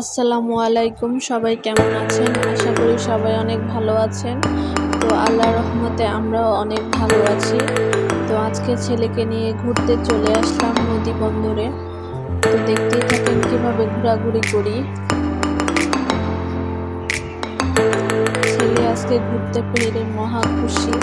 আসসালামু আলাইকুম। সবাই কেমন আছেন? আশা করি সবাই অনেক ভালো আছেন। তো আল্লাহর রহমতে আমরাও অনেক ভালো আছি। তো আজকে ছেলেকে নিয়ে ঘুরতে চলে আসলাম নদী বন্দরে। তো দেখতেই থাকেন কীভাবে ঘোরাঘুরি করি। ছেলে আজকে ঘুরতে পেরে মহা খুশি।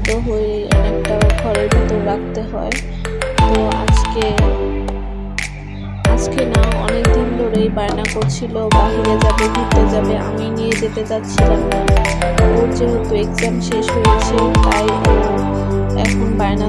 বাধ্য হয়ে একটা ঘরের ভিতর রাখতে হয়। তো আজকে আজকে না অনেক দিন ধরেই বায়না করছিল, বাহিরে যাবে, ঘুরতে যাবে, আমি নিয়ে যেতে চাচ্ছিলাম না। ওর যেহেতু এক্সাম শেষ হয়েছে, তাই এখন বায়না